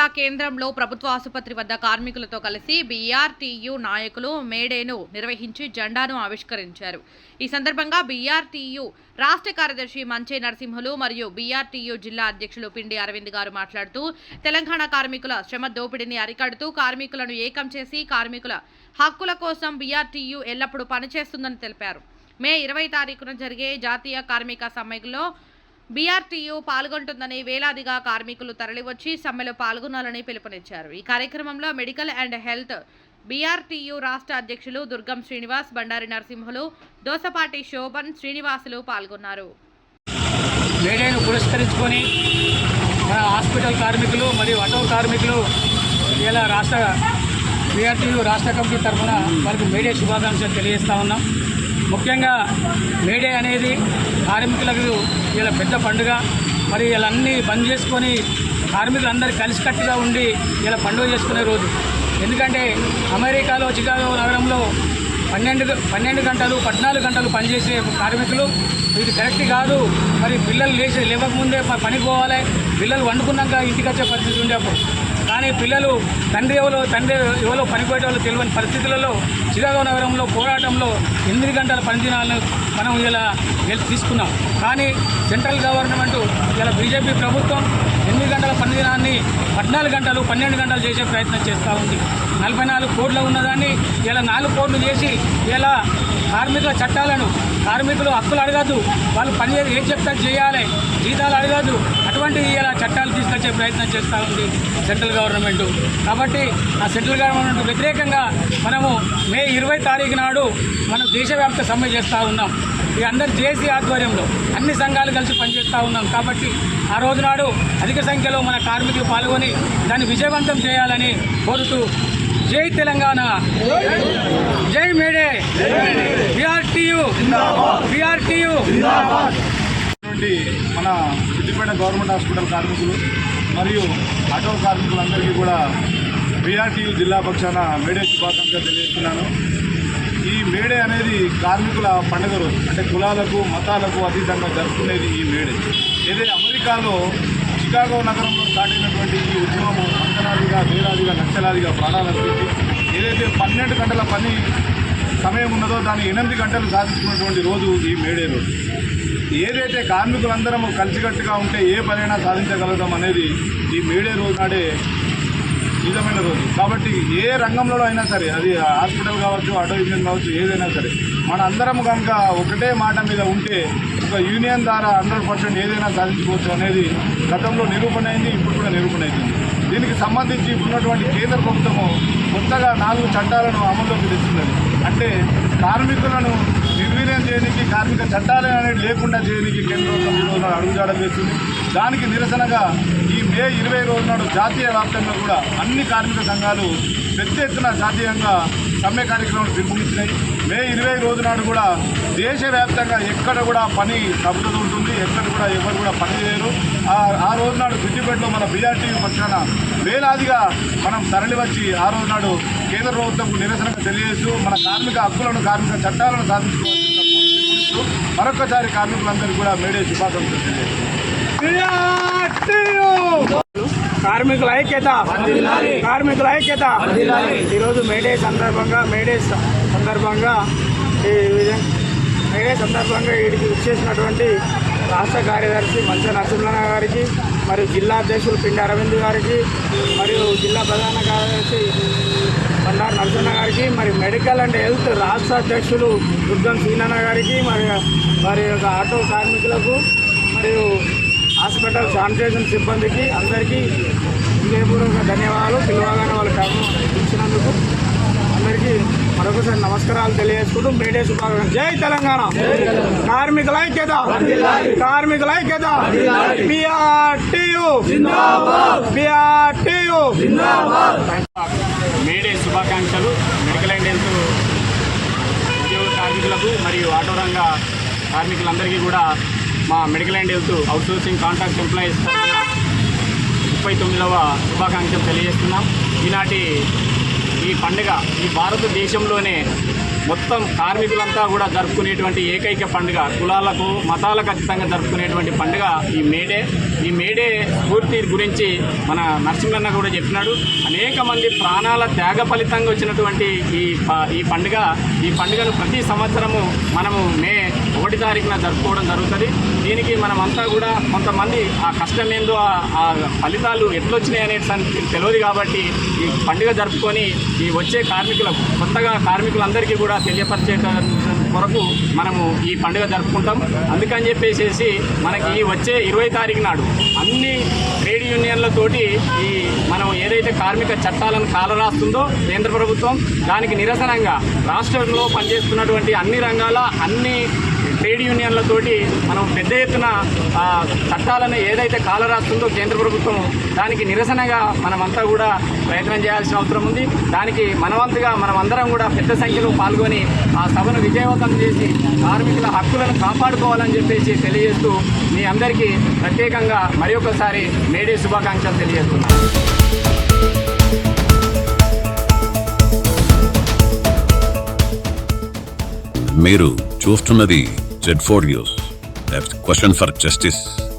జిల్లా కేంద్రంలో ప్రభుత్వ ఆసుపత్రి వద్ద కార్మికులతో కలిసి బీఆర్టీయూ నాయకులు మేడేను నిర్వహించి జెండాను ఆవిష్కరించారు. ఈ సందర్భంగా బీఆర్టీయూ రాష్ట్ర కార్యదర్శి మంచే నరసింహులు మరియు బీఆర్టీయూ జిల్లా అధ్యక్షులు పిండి అరవింద్ గారు మాట్లాడుతూ తెలంగాణ కార్మికుల శ్రమ దోపిడీని అరికడుతూ కార్మికులను ఏకం చేసి కార్మికుల హక్కుల కోసం బీఆర్టీయూ ఎల్లప్పుడూ పనిచేస్తుందని తెలిపారు. మే ఇరవై తారీఖున జరిగే జాతీయ కార్మిక సమ్మెలో బీఆర్టీయూ పాల్గొంటుందని వేలాదిగా కార్మికులు తరలివచ్చి సమ్మెలో పాల్గొనాలని పిలుపునిచ్చారు. ఈ కార్యక్రమంలో మెడికల్ అండ్ హెల్త్ బీఆర్టీయూ రాష్ట్ర అధ్యక్షులు దుర్గం శ్రీనివాస్ బండారి నరసింహులు దోసపాటి శోభన్ శ్రీనివాసులు పాల్గొన్నారు. మేడేను పురస్కరించుకొని మన హాస్పిటల్ కార్మికులు మరియు ఆటో కార్మికులు ఇలా రాష్ట్ర బీఆర్టీయూ రాష్ట్ర కమిటీ తరఫున వారికి మేడే శుభాకాంక్షలు తెలియజేస్తా ఉన్నాం. ముఖ్యంగా మేడే అనేది కార్మికులకు ఇలా పెద్ద పండుగ మరి ఇలా బంద్ చేసుకొని కార్మికులందరూ కలిసికట్టుగా ఉండి ఇలా పండుగ చేసుకునే రోజు. ఎందుకంటే అమెరికాలో చికాగో నగరంలో పన్నెండు పన్నెండు గంటలు పద్నాలుగు గంటలు పనిచేసే కార్మికులు. ఇది కరెక్ట్ కాదు. మరి పిల్లలు లేచి లేవకముందే పనికి పోవాలి. పిల్లలు వండుకున్నాక ఇంటికి వచ్చే పరిస్థితి ఉండేప్పుడు. కానీ పిల్లలు తండ్రి ఎవరో తండ్రి ఎవరో పనిపోయే వాళ్ళు తెలియని పరిస్థితులలో చిరాగో నగరంలో పోరాటంలో ఎనిమిది గంటల పనిదినాలను మనం ఇలా గెలిచి తీసుకున్నాం. కానీ సెంట్రల్ గవర్నమెంట్ ఇలా బీజేపీ ప్రభుత్వం ఎనిమిది గంటల పనిదినాన్ని పద్నాలుగు గంటలు పన్నెండు గంటలు చేసే ప్రయత్నం చేస్తూ ఉంది. నలభై నాలుగు కోట్లు ఉన్నదాన్ని ఇలా నాలుగు కోట్లు చేసి ఇలా కార్మికుల చట్టాలను కార్మికులు హక్కులు అడగద్దు. వాళ్ళు పని ఏం చెప్తారు చేయాలి. జీతాలు అడగద్దు. అటువంటి ఇలా చట్టాలు తీసుకొచ్చే ప్రయత్నం చేస్తూ ఉంది సెంట్రల్ గవర్నమెంట్. కాబట్టి ఆ సెంట్రల్ గవర్నమెంట్ వ్యతిరేకంగా మనము మే ఇరవై తారీఖు నాడు మనం దేశవ్యాప్త సమ్మె చేస్తూ ఉన్నాం. ఈ అందరు జేసీ ఆధ్వర్యంలో అన్ని సంఘాలు కలిసి పనిచేస్తూ ఉన్నాం. కాబట్టి ఆ రోజు నాడు అధిక సంఖ్యలో మన కార్మికులు పాల్గొని దాన్ని విజయవంతం చేయాలని కోరుతూ జై తెలంగాణ. జై మేడే. బీఆర్టీయూ. బీఆర్టీయూ. ఉన్నటువంటి మన సిద్దిపేట గవర్నమెంట్ హాస్పిటల్ కార్మికులు మరియు ఆటో కార్మికులందరికీ కూడా బీఆర్టీయూ జిల్లా పక్షాన మేడే శుభాకాంక్షలు తెలియజేస్తున్నాను. ఈ మేడే అనేది కార్మికుల పండుగ రోజు అంటే కులాలకు మతాలకు అతీతంగా జరుపుకునేది ఈ మేడే. ఇది అమెరికాలో చికాగో నగరంలో స్టార్ట్ అయినటువంటి ఈ ఉద్యమము వందలాదిగా వేలాదిగా లక్షలాదిగా ప్రాణాలు ఏదైతే పన్నెండు గంటల పని సమయం ఉన్నదో దాన్ని ఎనిమిది గంటలు సాధించుకున్నటువంటి రోజు ఈ మేడే రోజు. ఏదైతే కార్మికులందరము కలిసికట్టుగా ఉంటే ఏ పనైనా సాధించగలుగుతాం అనేది ఈ మేడే రోజు నాడే నిజమైన రోజు. కాబట్టి ఏ రంగంలో అయినా సరే అది హాస్పిటల్ కావచ్చు ఆటో యూనియన్ కావచ్చు ఏదైనా సరే మన అందరం కనుక ఒకటే మాట మీద ఉంటే ఒక యూనియన్ ద్వారా హండ్రెడ్ పర్సెంట్ ఏదైనా సాధించుకోవచ్చు అనేది గతంలో నిరూపణ అయింది ఇప్పుడు కూడా నిరూపణ అవుతుంది దీనికి సంబంధించి ఉన్నటువంటి కేంద్ర ప్రభుత్వము కొత్తగా నాలుగు చట్టాలను అమల్లోకి తెస్తున్నది అంటే కార్మికులను నిర్వీర్యం చేయడానికి కార్మిక చట్టాలు అనేది లేకుండా చేయడానికి కేంద్ర ప్రభుత్వం ఈ రోజున దానికి నిరసనగా ఈ మే ఇరవై రోజు నాడు జాతీయ వ్యాప్తంగా కూడా అన్ని కార్మిక సంఘాలు పెద్ద ఎత్తున జాతీయంగా సమ్మె కార్యక్రమాలు పిలుపునిచ్చినాయి మే ఇరవై రోజు నాడు కూడా దేశవ్యాప్తంగా ఎక్కడ కూడా పని తగ్గుతూ ఉంటుంది. ఎక్కడ కూడా ఎవరు కూడా పని చేయరు. ఆ రోజు నాడు సిద్దిపేటలో మన బీఆర్టీ పక్షాన వేలాదిగా మనం తరలి వచ్చి ఆ రోజు నాడు కేంద్ర ప్రభుత్వం నిరసనగా తెలియజేస్తూ మన కార్మిక హక్కులను కార్మిక చట్టాలను సాధించుకోవాల్సిందిగా మరొకసారి కార్మికులందరికీ కూడా మేడే శుభాకాంక్షలు తెలియజేస్తాం కార్మికుల ఐక్యత. కార్మికుల ఐక్యత. ఈరోజు మేడే సందర్భంగా మేడే సందర్భంగా ఈ విధంగా మేడే సందర్భంగా వీడికి ఇచ్చేసినటువంటి రాష్ట్ర కార్యదర్శి మంచ నరసింహన్న గారికి మరియు జిల్లా అధ్యక్షులు పిండి అరవింద్ గారికి మరియు జిల్లా ప్రధాన కార్యదర్శి బండారు నరసింహ గారికి మరి మెడికల్ అండ్ హెల్త్ రాష్ట్ర అధ్యక్షులు దుర్గం సీనన్న గారికి మరి వారి యొక్క ఆటో కార్మికులకు మరియు హాస్పిటల్ శానిటేషన్ సిబ్బందికి అందరికీ హృదయపూర్వక ధన్యవాదాలు. పిలవగానే వాళ్ళు ఇచ్చినందుకు అందరికీ మరొకసారి నమస్కారాలు తెలియజేసుకుంటూ మేడే శుభాకాంక్షలు. జై తెలంగాణ. కార్మికుల ఐక్యత. కార్మికుల ఐక్యత. మేడే శుభాకాంక్షలు. మెడికల్ అండ్ హెల్త్ ఉద్యోగ కార్మికులకు మరియు ఆటో రంగ కార్మికులందరికీ కూడా మా medical and health outsourcing contract employees ముప్పై తొమ్మిదవ శుభాకాంక్షలు తెలియజేస్తున్నాం. ఈనాటి ఈ పండుగ ఈ భారతదేశంలోనే మొత్తం కార్మికులంతా కూడా జరుపుకునేటువంటి ఏకైక పండుగ. కులాలకు మతాలకు అతీతంగా జరుపుకునేటువంటి పండుగ ఈ మేడే ఈ మేడే స్ఫూర్తి గురించి మన నరసింహన్న కూడా చెప్పినాడు. అనేక మంది ప్రాణాల త్యాగ ఫలితంగా వచ్చినటువంటి ఈ ప- ఈ పండుగ ఈ పండుగను ప్రతి సంవత్సరము మనము మే ఒకటి తారీఖున జరుపుకోవడం జరుగుతుంది. దీనికి మనమంతా కూడా కొంతమంది ఆ కష్టం ఏందో ఆ- ఫలితాలు ఎట్లొచ్చినాయి అనేది తెలియదు కాబట్టి ఈ పండుగ జరుపుకొని ఈ వచ్చే కార్మికులకు కొత్తగా కార్మికులందరికీ కూడా తెలియపరిచేట కొరకు మనము ఈ పండుగ జరుపుకుంటాం. అందుకని చెప్పేసి మనకి ఈ వచ్చే ఇరవై తారీఖు నాడు అన్ని ట్రేడ్ యూనియన్లతోటి ఈ మనం ఏదైతే కార్మిక చట్టాలను కాలరాస్తుందో కేంద్ర ప్రభుత్వం దానికి నిరసనంగా రాష్ట్రంలో పనిచేస్తున్నటువంటి అన్ని రంగాల అన్ని ట్రేడ్ యూనియన్లతోటి మనం పెద్ద ఎత్తున చట్టాలను ఏదైతే కాలరాస్తుందో కేంద్ర ప్రభుత్వం దానికి నిరసనగా మనమంతా కూడా ప్రయత్నం చేయాల్సిన అవసరం ఉంది. దానికి మనవంతుగా మనమందరం కూడా పెద్ద సంఖ్యలో పాల్గొని ఆ సభను విజయవంతం చేసి కార్మికుల హక్కులను కాపాడుకోవాలని చెప్పేసి తెలియజేస్తూ మీ అందరికీ ప్రత్యేకంగా మరి ఒకసారి మేడే శుభాకాంక్షలు తెలియజేస్తున్నాను. మీరు చూస్తున్నది justice. For you. Left question for justice.